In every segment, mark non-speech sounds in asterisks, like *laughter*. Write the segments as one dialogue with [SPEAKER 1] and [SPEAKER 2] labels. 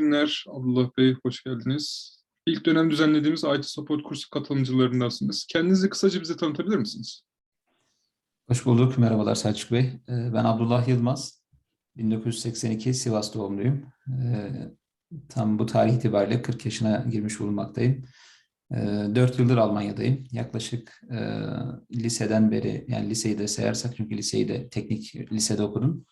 [SPEAKER 1] günler Abdullah Bey, hoş geldiniz. İlk dönem düzenlediğimiz IT Support kursu katılımcılarındansınız. Kendinizi kısaca bize tanıtabilir misiniz?
[SPEAKER 2] Hoş bulduk. Merhabalar Selçuk Bey. Ee, Ben Abdullah Yılmaz. 1982 Sivas doğumluyum. Ee, Tam bu tarih itibariyle 40 yaşına girmiş bulunmaktayım. 4 yıldır Almanya'dayım. Yaklaşık e, liseden beri, yani liseyi de sayarsak çünkü liseyi de teknik lisede okudum.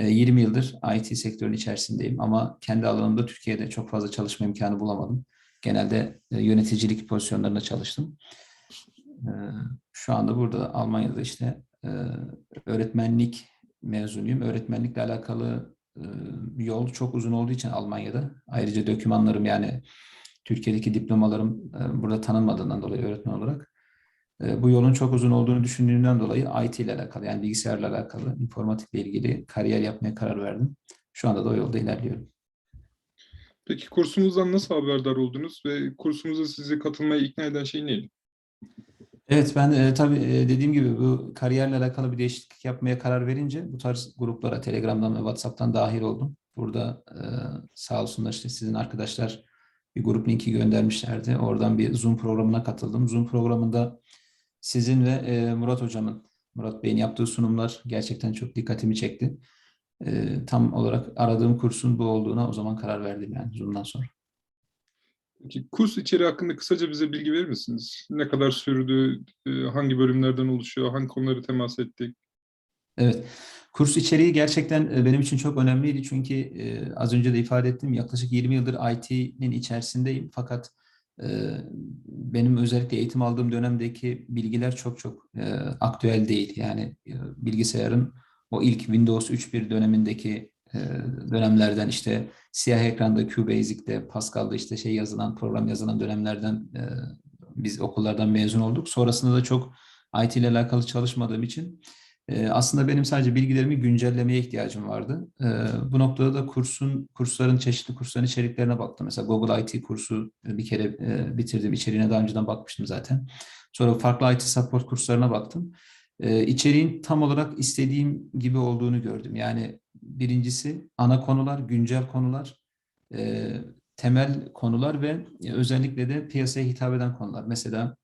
[SPEAKER 2] E, 20 yıldır IT sektörünün içerisindeyim ama kendi alanımda Türkiye'de çok fazla çalışma imkanı bulamadım. Genelde e, yöneticilik pozisyonlarında çalıştım. E, Şu anda burada Almanya'da işte e, öğretmenlik mezunuyum. Öğretmenlikle alakalı e, yol çok uzun olduğu için Almanya'da. Ayrıca dokümanlarım yani Türkiye'deki diplomalarım burada tanınmadığından dolayı öğretmen olarak bu yolun çok uzun olduğunu düşündüğümden dolayı IT ile alakalı yani bilgisayarla alakalı, informatikle ilgili kariyer yapmaya karar verdim. Şu anda da o yolda ilerliyorum.
[SPEAKER 1] Peki kursumuzdan nasıl haberdar oldunuz ve kursumuza sizi katılmaya ikna eden şey neydi?
[SPEAKER 2] Evet ben e, tabii e, dediğim gibi bu kariyerle alakalı bir değişiklik yapmaya karar verince bu tarz gruplara Telegram'dan ve WhatsApp'tan dahil oldum. Burada e, sağ olsunlar işte sizin arkadaşlar bir grup linki göndermişlerdi. Oradan bir Zoom programına katıldım. Zoom programında sizin ve e, Murat hocamın, Murat Bey'in yaptığı sunumlar gerçekten çok dikkatimi çekti. E, tam olarak aradığım kursun bu olduğuna o zaman karar verdim yani Zoom'dan sonra.
[SPEAKER 1] Peki kurs içeriği hakkında kısaca bize bilgi verir misiniz? Ne kadar sürdü, e, hangi bölümlerden oluşuyor, hangi konuları temas ettik?
[SPEAKER 2] Evet, kurs içeriği gerçekten e, benim için çok önemliydi çünkü e, az önce de ifade ettim yaklaşık 20 yıldır IT'nin içerisindeyim fakat benim özellikle eğitim aldığım dönemdeki bilgiler çok çok e, aktüel değil. Yani e, bilgisayarın o ilk Windows 3.1 dönemindeki e, dönemlerden işte siyah ekranda QBasic'te, Pascal'da işte şey yazılan, program yazılan dönemlerden biz okullardan mezun olduk. Sonrasında da çok IT ile alakalı çalışmadığım için aslında benim sadece bilgilerimi güncellemeye ihtiyacım vardı. E, bu noktada da kursun kursların çeşitli kursların içeriklerine baktım. Mesela Google IT kursu bir kere e, bitirdim. İçeriğine daha önceden bakmıştım zaten. Sonra farklı IT support kurslarına baktım. E, içeriğin tam olarak istediğim gibi olduğunu gördüm. Yani birincisi ana konular, güncel konular, e, temel konular ve özellikle de piyasaya hitap eden konular. Mesela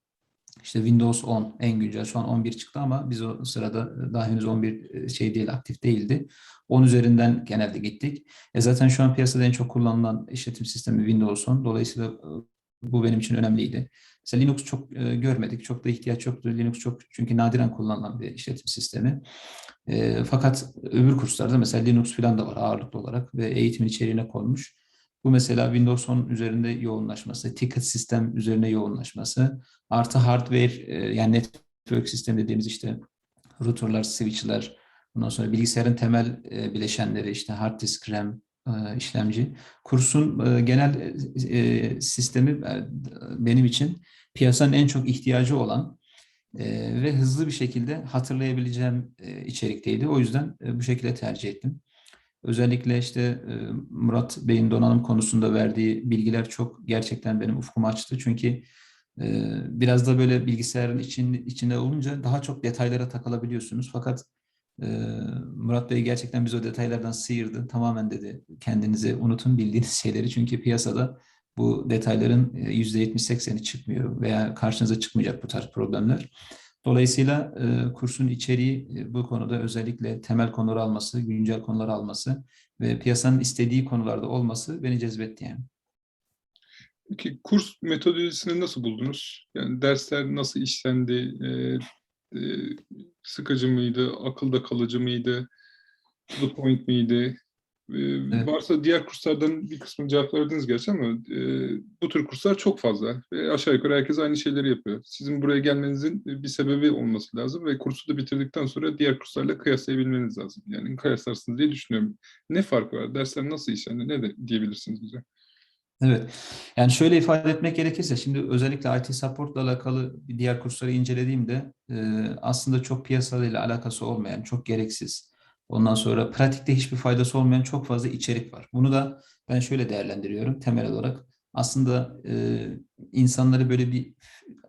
[SPEAKER 2] işte Windows 10 en güncel şu an 11 çıktı ama biz o sırada daha henüz 11 şey değil aktif değildi. 10 üzerinden genelde gittik. E zaten şu an piyasada en çok kullanılan işletim sistemi Windows 10. Dolayısıyla bu benim için önemliydi. Mesela Linux çok e, görmedik. Çok da ihtiyaç yoktu. Linux çok çünkü nadiren kullanılan bir işletim sistemi. E, fakat öbür kurslarda mesela Linux falan da var ağırlıklı olarak ve eğitimin içeriğine konmuş. Bu mesela Windows 10 üzerinde yoğunlaşması, ticket sistem üzerine yoğunlaşması, artı hardware yani network sistem dediğimiz işte routerlar, switchler, ondan sonra bilgisayarın temel bileşenleri işte hard disk, RAM, işlemci. Kursun genel sistemi benim için piyasanın en çok ihtiyacı olan ve hızlı bir şekilde hatırlayabileceğim içerikteydi. O yüzden bu şekilde tercih ettim. Özellikle işte Murat Bey'in donanım konusunda verdiği bilgiler çok gerçekten benim ufkumu açtı. Çünkü biraz da böyle bilgisayarın için, içinde olunca daha çok detaylara takılabiliyorsunuz. Fakat Murat Bey gerçekten biz o detaylardan sıyırdı. Tamamen dedi kendinizi unutun bildiğiniz *laughs* şeyleri. Çünkü piyasada bu detayların %70-80'i çıkmıyor veya karşınıza çıkmayacak bu tarz problemler. Dolayısıyla e, kursun içeriği e, bu konuda özellikle temel konuları alması, güncel konuları alması ve piyasanın istediği konularda olması beni cezbetti yani.
[SPEAKER 1] Peki kurs metodolojisini nasıl buldunuz? Yani dersler nasıl işlendi? E, e, sıkıcı mıydı? Akılda kalıcı mıydı? To the point miydi? E,
[SPEAKER 2] Evet.
[SPEAKER 1] Varsa diğer kurslardan bir kısmını cevap verdiniz gerçi ama e, bu tür kurslar çok fazla. Ve aşağı yukarı herkes aynı şeyleri yapıyor. Sizin buraya gelmenizin bir sebebi olması lazım ve kursu da bitirdikten sonra diğer kurslarla kıyaslayabilmeniz lazım. Yani kıyaslarsınız diye düşünüyorum. Ne fark var? Dersler nasıl işlendi? Ne de diyebilirsiniz bize?
[SPEAKER 2] Evet. Yani şöyle ifade etmek gerekirse şimdi özellikle IT support'la alakalı diğer kursları incelediğimde e, aslında çok piyasalarıyla alakası olmayan, çok gereksiz. Ondan sonra pratikte hiçbir faydası olmayan çok fazla içerik var. Bunu da ben şöyle değerlendiriyorum temel olarak. aslında e, insanları böyle bir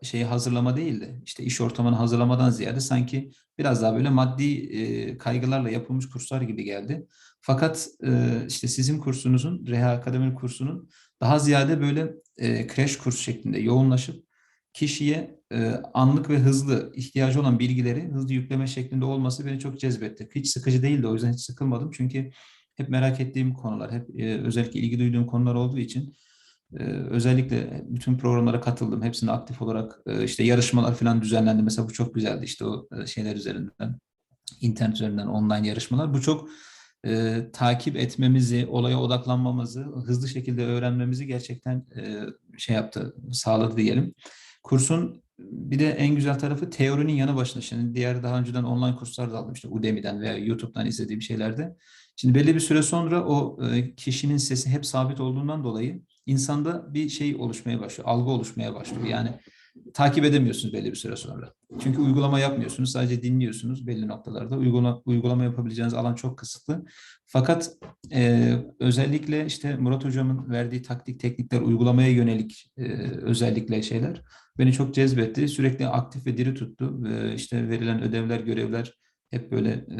[SPEAKER 2] şeye hazırlama değil de işte iş ortamını hazırlamadan ziyade sanki biraz daha böyle maddi e, kaygılarla yapılmış kurslar gibi geldi. Fakat e, işte sizin kursunuzun, Reha Akademi kursunun daha ziyade böyle e, crash kurs şeklinde yoğunlaşıp kişiye anlık ve hızlı ihtiyacı olan bilgileri hızlı yükleme şeklinde olması beni çok cezbetti. Hiç sıkıcı değildi o yüzden hiç sıkılmadım. Çünkü hep merak ettiğim konular, hep e, özellikle ilgi duyduğum konular olduğu için e, özellikle bütün programlara katıldım. Hepsinde aktif olarak e, işte yarışmalar falan düzenlendi. Mesela bu çok güzeldi işte o e, şeyler üzerinden, internet üzerinden online yarışmalar. Bu çok e, takip etmemizi, olaya odaklanmamızı, hızlı şekilde öğrenmemizi gerçekten e, şey yaptı, sağladı diyelim. Kursun bir de en güzel tarafı teorinin yanı başında. Şimdi diğer daha önceden online kurslar da aldım işte Udemy'den veya YouTube'dan izlediğim şeylerde. Şimdi belli bir süre sonra o e, kişinin sesi hep sabit olduğundan dolayı insanda bir şey oluşmaya başlıyor, algı oluşmaya başlıyor. Yani takip edemiyorsunuz belli bir süre sonra. Çünkü uygulama yapmıyorsunuz, sadece dinliyorsunuz belli noktalarda. Uygulama, uygulama yapabileceğiniz alan çok kısıtlı. Fakat e, özellikle işte Murat Hocam'ın verdiği taktik, teknikler, uygulamaya yönelik e, özellikle şeyler beni çok cezbetti. Sürekli aktif ve diri tuttu. E, işte verilen ödevler, görevler hep böyle e,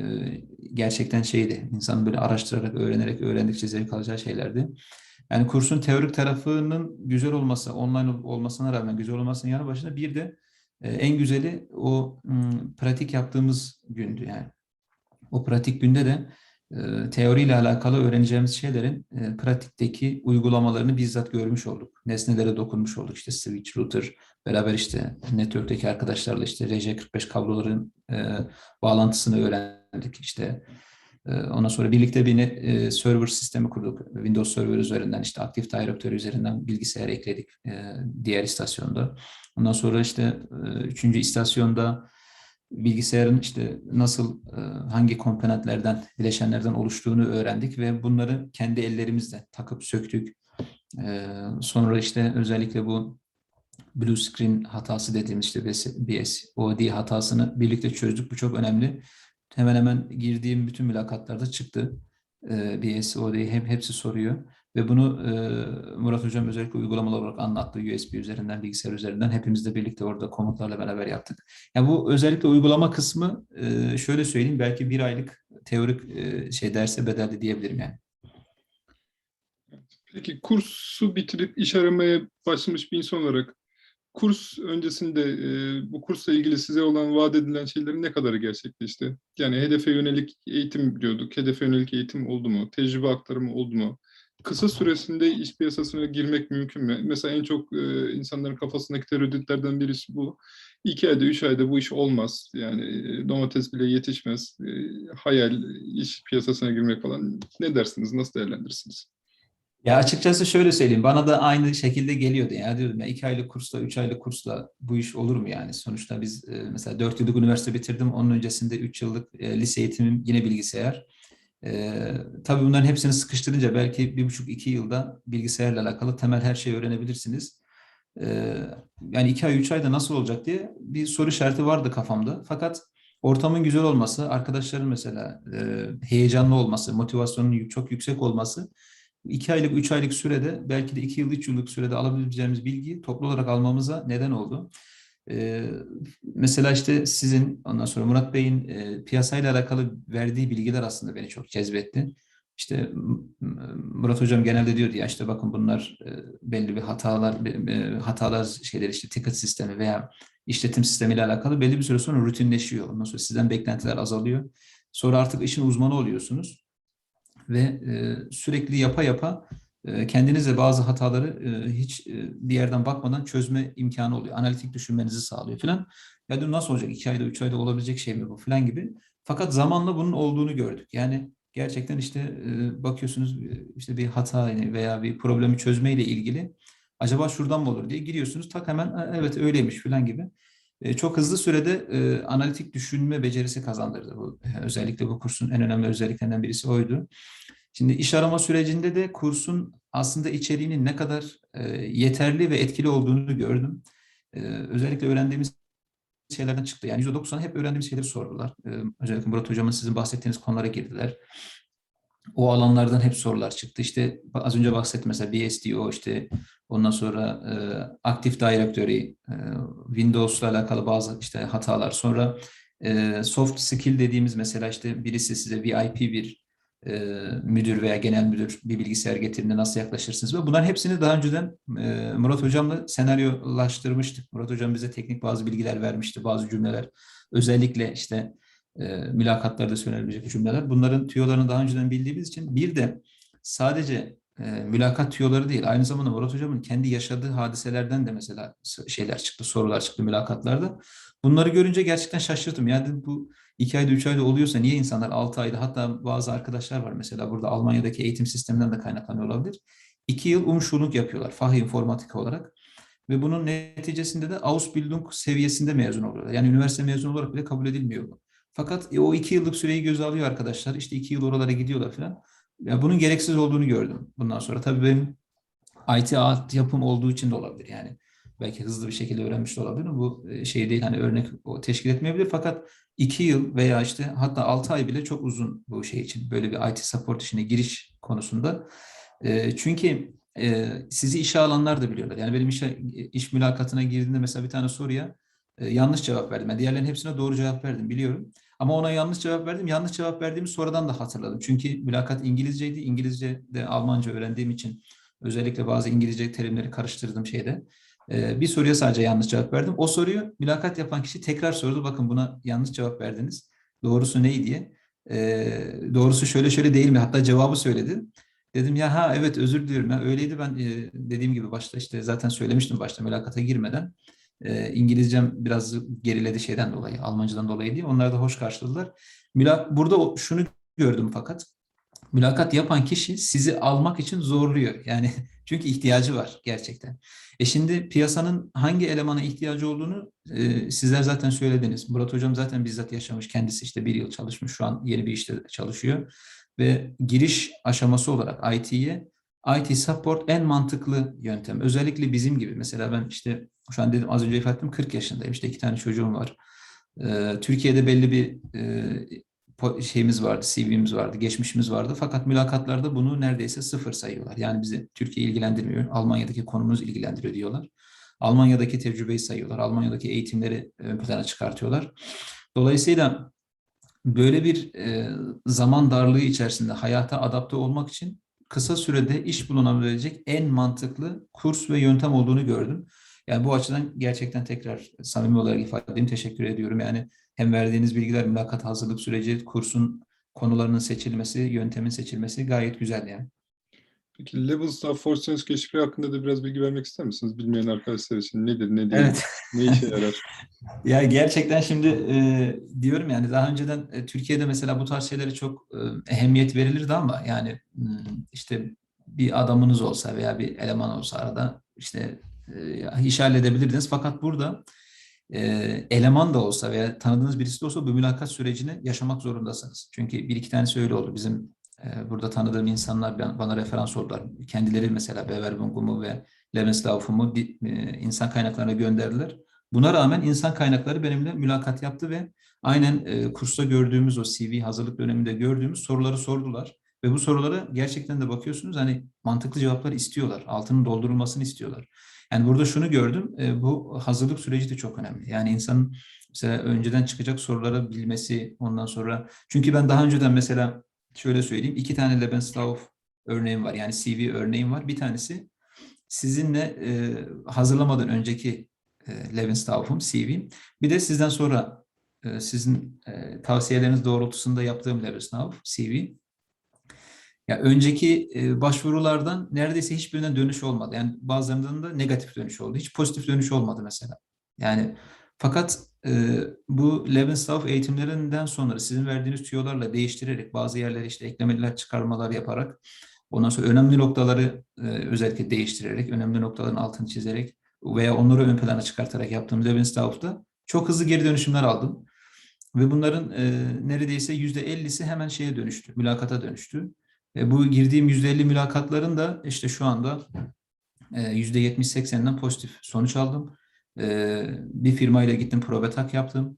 [SPEAKER 2] gerçekten şeydi. İnsanın böyle araştırarak, öğrenerek, öğrendikçe zevk alacağı şeylerdi. Yani kursun teorik tarafının güzel olması, online olmasına rağmen güzel olmasının yanı başında bir de e, en güzeli o pratik yaptığımız gündü yani. O pratik günde de e, teoriyle alakalı öğreneceğimiz şeylerin e, pratikteki uygulamalarını bizzat görmüş olduk. Nesnelere dokunmuş olduk. İşte switch router, beraber işte network'teki arkadaşlarla işte RJ45 kabloların bağlantısını öğrendik. İşte ondan sonra birlikte bir e, server sistemi kurduk. Windows Server üzerinden işte Active Directory üzerinden bilgisayar ekledik e, diğer istasyonda. Ondan sonra işte e, üçüncü istasyonda bilgisayarın işte nasıl hangi komponentlerden, bileşenlerden oluştuğunu öğrendik ve bunları kendi ellerimizle takıp söktük. Sonra işte özellikle bu blue screen hatası dediğimiz işte BS, OD hatasını birlikte çözdük. Bu çok önemli. Hemen hemen girdiğim bütün mülakatlarda çıktı. E, BS, OD hep hepsi soruyor. Ve bunu e, Murat Hocam özellikle uygulamalı olarak anlattı. USB üzerinden, bilgisayar üzerinden. Hepimiz de birlikte orada komutlarla beraber yaptık. Yani bu özellikle uygulama kısmı e, şöyle söyleyeyim belki bir aylık teorik e, şey derse bedelli diyebilirim yani.
[SPEAKER 1] Peki kursu bitirip iş aramaya başlamış bir insan olarak kurs öncesinde e, bu kursla ilgili size olan vaat edilen şeylerin ne kadarı gerçekleşti? Yani hedefe yönelik eğitim diyorduk. Hedefe yönelik eğitim oldu mu? Tecrübe aktarımı oldu mu? Kısa süresinde iş piyasasına girmek mümkün mü? Mesela en çok e, insanların kafasındaki tereddütlerden birisi bu. İki ayda, üç ayda bu iş olmaz. Yani e, domates bile yetişmez. E, hayal, iş piyasasına girmek falan. Ne dersiniz? Nasıl değerlendirirsiniz?
[SPEAKER 2] Ya açıkçası şöyle söyleyeyim. Bana da aynı şekilde geliyordu. Ya diyordum ya iki aylık kursla, üç aylık kursla bu iş olur mu yani? Sonuçta biz e, mesela dört yıllık üniversite bitirdim. Onun öncesinde üç yıllık e, lise eğitimim yine bilgisayar. E, tabii bunların hepsini sıkıştırınca belki bir buçuk iki yılda bilgisayarla alakalı temel her şeyi öğrenebilirsiniz. E, yani iki ay, üç ayda nasıl olacak diye bir soru işareti vardı kafamda. Fakat ortamın güzel olması, arkadaşların mesela e, heyecanlı olması, motivasyonun çok yüksek olması iki aylık, üç aylık sürede belki de iki yıl, üç yıllık sürede alabileceğimiz bilgiyi toplu olarak almamıza neden oldu. Ee, mesela işte sizin ondan sonra Murat Bey'in e, piyasayla alakalı verdiği bilgiler aslında beni çok cezbetti. İşte Murat Hocam genelde diyordu ya işte bakın bunlar e, belli bir hatalar, e, hatalar şeyler işte ticket sistemi veya işletim sistemiyle alakalı belli bir süre sonra rutinleşiyor. Ondan sonra sizden beklentiler azalıyor. Sonra artık işin uzmanı oluyorsunuz ve e, sürekli yapa yapa e, kendinizle bazı hataları e, hiç e, bir yerden bakmadan çözme imkanı oluyor. Analitik düşünmenizi sağlıyor falan. Ya diyorum nasıl olacak? iki ayda, üç ayda olabilecek şey mi bu falan gibi. Fakat zamanla bunun olduğunu gördük. Yani gerçekten işte e, bakıyorsunuz işte bir hata veya bir problemi çözmeyle ilgili acaba şuradan mı olur diye giriyorsunuz. Tak hemen evet öyleymiş falan gibi. E, çok hızlı sürede e, analitik düşünme becerisi kazandırdı. Bu, özellikle bu kursun en önemli özelliklerinden birisi oydu. Şimdi iş arama sürecinde de kursun aslında içeriğinin ne kadar e, yeterli ve etkili olduğunu gördüm. E, özellikle öğrendiğimiz şeylerden çıktı. Yani %90 hep öğrendiğimiz şeyleri sordular. E, özellikle Murat Hocam'ın sizin bahsettiğiniz konulara girdiler. O alanlardan hep sorular çıktı. İşte az önce bahsettim mesela BSDO işte ondan sonra e, Active Directory, e, Windows'la alakalı bazı işte hatalar. Sonra e, soft skill dediğimiz mesela işte birisi size VIP bir e, müdür veya genel müdür bir bilgisayar getirdiğinde nasıl yaklaşırsınız ve bunların hepsini daha önceden e, Murat Hocam'la senaryolaştırmıştık. Murat Hocam bize teknik bazı bilgiler vermişti, bazı cümleler. Özellikle işte mülakatlarda söylenebilecek cümleler. Bunların tüyolarını daha önceden bildiğimiz için bir de sadece e, mülakat tüyoları değil, aynı zamanda Murat Hocam'ın kendi yaşadığı hadiselerden de mesela şeyler çıktı, sorular çıktı mülakatlarda. Bunları görünce gerçekten şaşırdım. Yani bu iki ayda, üç ayda oluyorsa niye insanlar altı ayda, hatta bazı arkadaşlar var mesela burada Almanya'daki eğitim sisteminden de kaynaklanıyor olabilir. İki yıl umşuluk yapıyorlar, fah informatik olarak. Ve bunun neticesinde de Ausbildung seviyesinde mezun oluyorlar. Yani üniversite mezunu olarak bile kabul edilmiyor bu. Fakat e, o iki yıllık süreyi göze alıyor arkadaşlar. İşte iki yıl oralara gidiyorlar falan. Ya bunun gereksiz olduğunu gördüm bundan sonra. Tabii benim IT yapım olduğu için de olabilir yani. Belki hızlı bir şekilde öğrenmiş de olabilir. Bu e, şey değil hani örnek o teşkil etmeyebilir. Fakat iki yıl veya işte hatta altı ay bile çok uzun bu şey için. Böyle bir IT support işine giriş konusunda. E, çünkü e, sizi işe alanlar da biliyorlar. Yani benim işe, iş mülakatına girdiğinde mesela bir tane soruya e, yanlış cevap verdim. Yani diğerlerinin hepsine doğru cevap verdim biliyorum. Ama ona yanlış cevap verdim. Yanlış cevap verdiğimi sonradan da hatırladım. Çünkü mülakat İngilizceydi. İngilizce de Almanca öğrendiğim için özellikle bazı İngilizce terimleri karıştırdığım şeyde e, bir soruya sadece yanlış cevap verdim. O soruyu mülakat yapan kişi tekrar sordu. Bakın buna yanlış cevap verdiniz. Doğrusu neydi diye. E, doğrusu şöyle şöyle değil mi? Hatta cevabı söyledi. Dedim ya ha evet özür diliyorum. Ya, öyleydi ben e, dediğim gibi başta işte zaten söylemiştim başta mülakata girmeden. E, İngilizcem biraz geriledi şeyden dolayı, Almancadan dolayı diye. Onlar da hoş karşıladılar. Mülak burada şunu gördüm fakat mülakat yapan kişi sizi almak için zorluyor. Yani *laughs* çünkü ihtiyacı var gerçekten. E şimdi piyasanın hangi elemana ihtiyacı olduğunu e, sizler zaten söylediniz. Murat Hocam zaten bizzat yaşamış. Kendisi işte bir yıl çalışmış. Şu an yeni bir işte çalışıyor. Ve giriş aşaması olarak IT'ye IT support en mantıklı yöntem. Özellikle bizim gibi. Mesela ben işte şu an dedim az önce ifade ettim 40 yaşındayım. İşte iki tane çocuğum var. Ee, Türkiye'de belli bir e, şeyimiz vardı, CV'miz vardı, geçmişimiz vardı. Fakat mülakatlarda bunu neredeyse sıfır sayıyorlar. Yani bizi Türkiye ilgilendirmiyor. Almanya'daki konumuz ilgilendiriyor diyorlar. Almanya'daki tecrübeyi sayıyorlar. Almanya'daki eğitimleri ön plana çıkartıyorlar. Dolayısıyla böyle bir e, zaman darlığı içerisinde hayata adapte olmak için kısa sürede iş bulunabilecek en mantıklı kurs ve yöntem olduğunu gördüm. Yani bu açıdan gerçekten tekrar samimi olarak ifade edeyim, teşekkür ediyorum. Yani hem verdiğiniz bilgiler, mülakat hazırlık süreci, kursun konularının seçilmesi, yöntemin seçilmesi gayet güzel yani.
[SPEAKER 1] Peki Level Staff Force keşfi hakkında da biraz bilgi vermek ister misiniz? Bilmeyen arkadaşlar için nedir, ne değil,
[SPEAKER 2] evet.
[SPEAKER 1] ne işe yarar? *laughs*
[SPEAKER 2] ya gerçekten şimdi e, diyorum yani daha önceden e, Türkiye'de mesela bu tarz şeylere çok e, ehemmiyet verilirdi ama yani işte bir adamınız olsa veya bir eleman olsa arada işte e, iş halledebilirdiniz. Fakat burada e, eleman da olsa veya tanıdığınız birisi de olsa bu mülakat sürecini yaşamak zorundasınız. Çünkü bir iki tanesi öyle oldu. Bizim e, burada tanıdığım insanlar bana referans oldular. Kendileri mesela Beverbungum'u ve Lebenslauf'umu e, insan kaynaklarına gönderdiler. Buna rağmen insan kaynakları benimle mülakat yaptı ve aynen e, kursta gördüğümüz o CV hazırlık döneminde gördüğümüz soruları sordular. Ve bu sorulara gerçekten de bakıyorsunuz hani mantıklı cevaplar istiyorlar. Altının doldurulmasını istiyorlar. Yani burada şunu gördüm, e, bu hazırlık süreci de çok önemli. Yani insanın mesela önceden çıkacak soruları bilmesi, ondan sonra... Çünkü ben daha önceden mesela şöyle söyleyeyim, iki tane Lebenslauf örneğim var. Yani CV örneğim var. Bir tanesi sizinle e, hazırlamadan önceki e, Lebenslauf'um, CV'm. Bir de sizden sonra e, sizin e, tavsiyeleriniz doğrultusunda yaptığım Lebenslauf, CV. Ya önceki e, başvurulardan neredeyse hiçbirinden dönüş olmadı. Yani bazılarından da negatif dönüş oldu. Hiç pozitif dönüş olmadı mesela. Yani fakat e, bu Lebenslauf eğitimlerinden sonra sizin verdiğiniz tüyolarla değiştirerek bazı yerlere işte eklemeler, çıkarmalar yaparak ondan sonra önemli noktaları e, özellikle değiştirerek, önemli noktaların altını çizerek veya onları ön plana çıkartarak yaptığım Lebenslauf'ta çok hızlı geri dönüşümler aldım. Ve bunların e, neredeyse yüzde ellisi hemen şeye dönüştü, mülakata dönüştü. E, bu girdiğim %50 mülakatların da işte şu anda %70-80'den pozitif sonuç aldım. E, bir firmayla gittim, probetak yaptım.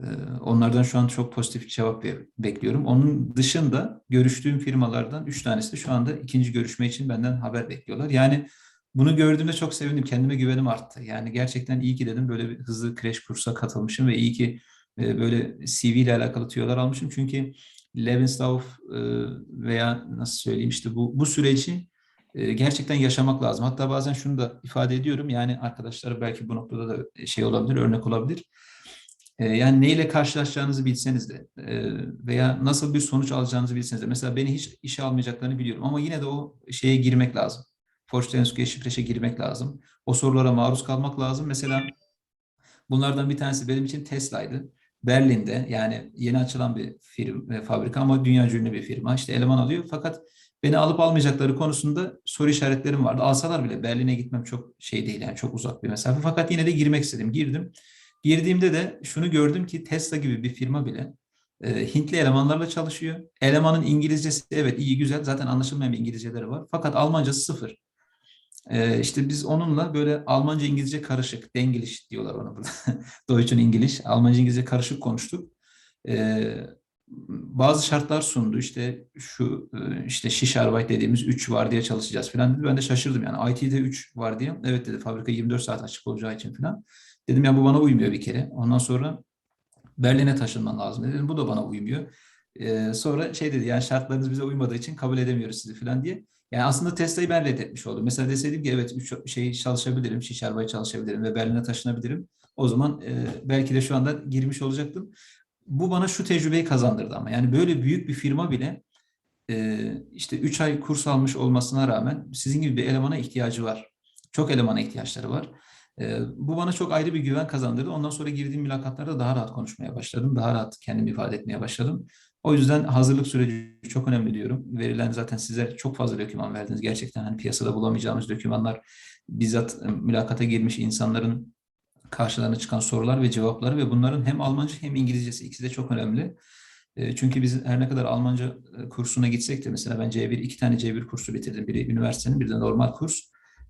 [SPEAKER 2] Ee, Onlardan şu an çok pozitif cevap be- bekliyorum. Onun dışında görüştüğüm firmalardan üç tanesi de şu anda ikinci görüşme için benden haber bekliyorlar. Yani bunu gördüğümde çok sevindim. Kendime güvenim arttı. Yani gerçekten iyi ki dedim böyle bir hızlı crash kursa katılmışım ve iyi ki e, böyle CV ile alakalı tüyolar almışım. Çünkü Lebenslauf e, veya nasıl söyleyeyim işte bu bu süreci e, gerçekten yaşamak lazım. Hatta bazen şunu da ifade ediyorum. Yani arkadaşlar belki bu noktada da şey olabilir, örnek olabilir. E, Yani neyle karşılaşacağınızı bilseniz de e, veya nasıl bir sonuç alacağınızı bilseniz de. Mesela beni hiç işe almayacaklarını biliyorum ama yine de o şeye girmek lazım. Vorstellungsgespräch'e girmek lazım. O sorulara maruz kalmak lazım. Mesela bunlardan bir tanesi benim için Tesla'ydı. Berlin'de yani yeni açılan bir firma, e, fabrika ama dünya ünlü bir firma. İşte eleman alıyor fakat beni alıp almayacakları konusunda soru işaretlerim vardı. Alsalar bile Berlin'e gitmem çok şey değil yani çok uzak bir mesafe. Fakat yine de girmek istedim. Girdim. Girdiğimde de şunu gördüm ki Tesla gibi bir firma bile e, Hintli elemanlarla çalışıyor. Elemanın İngilizcesi evet iyi güzel zaten anlaşılmayan bir İngilizceleri var. Fakat Almancası sıfır. E, işte biz onunla böyle Almanca İngilizce karışık, Denglish diyorlar ona burada. *laughs* Deutsch English, Almanca İngilizce karışık konuştuk. E, bazı şartlar sundu. İşte şu e, işte şiş arbeit dediğimiz 3 var diye çalışacağız falan dedi. Ben de şaşırdım yani IT'de 3 var diye. Evet dedi fabrika 24 saat açık olacağı için falan. Dedim ya bu bana uymuyor bir kere. Ondan sonra Berlin'e taşınman lazım dedim. Bu da bana uymuyor. Ee, sonra şey dedi yani şartlarınız bize uymadığı için kabul edemiyoruz sizi falan diye. Yani aslında Tesla'yı ben reddetmiş oldum. Mesela deseydim ki evet üç şey çalışabilirim, şiş arabayı çalışabilirim ve Berlin'e taşınabilirim. O zaman e, belki de şu anda girmiş olacaktım. Bu bana şu tecrübeyi kazandırdı ama. Yani böyle büyük bir firma bile e, işte 3 ay kurs almış olmasına rağmen sizin gibi bir elemana ihtiyacı var. Çok elemana ihtiyaçları var. E, bu bana çok ayrı bir güven kazandırdı. Ondan sonra girdiğim mülakatlarda daha rahat konuşmaya başladım. Daha rahat kendimi ifade etmeye başladım. O yüzden hazırlık süreci çok önemli diyorum. Verilen zaten sizler çok fazla doküman verdiniz. Gerçekten hani piyasada bulamayacağımız dokümanlar bizzat e, mülakata girmiş insanların karşılarına çıkan sorular ve cevapları ve bunların hem Almanca hem İngilizcesi ikisi de çok önemli. E, Çünkü biz her ne kadar Almanca e, kursuna gitsek de mesela ben C1 iki tane C1 kursu bitirdim. Biri üniversitenin bir de normal kurs.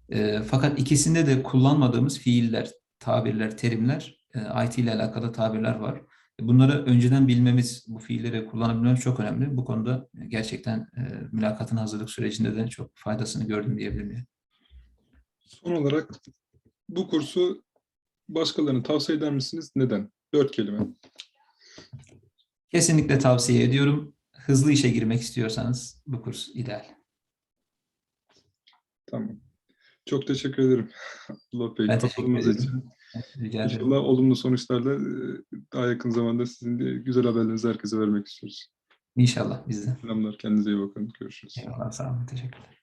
[SPEAKER 2] E, Fakat ikisinde de kullanmadığımız fiiller, tabirler, terimler, e, IT ile alakalı tabirler var. Bunları önceden bilmemiz, bu fiilleri kullanabilmemiz çok önemli. Bu konuda gerçekten e, mülakatın hazırlık sürecinde de çok faydasını gördüm diyebilirim.
[SPEAKER 1] Son olarak bu kursu başkalarına tavsiye eder misiniz? Neden? Dört kelime.
[SPEAKER 2] Kesinlikle tavsiye ediyorum. Hızlı işe girmek istiyorsanız bu kurs ideal.
[SPEAKER 1] Tamam. Çok teşekkür ederim. *laughs* Allah Bey.
[SPEAKER 2] Ederim.
[SPEAKER 1] için.
[SPEAKER 2] Rica ederim.
[SPEAKER 1] İnşallah olumlu sonuçlarla e, daha yakın zamanda sizin de güzel haberlerinizi herkese vermek istiyoruz.
[SPEAKER 2] İnşallah biz de.
[SPEAKER 1] Selamlar. Kendinize iyi bakın. Görüşürüz.
[SPEAKER 2] Eyvallah sağ olun. Teşekkürler.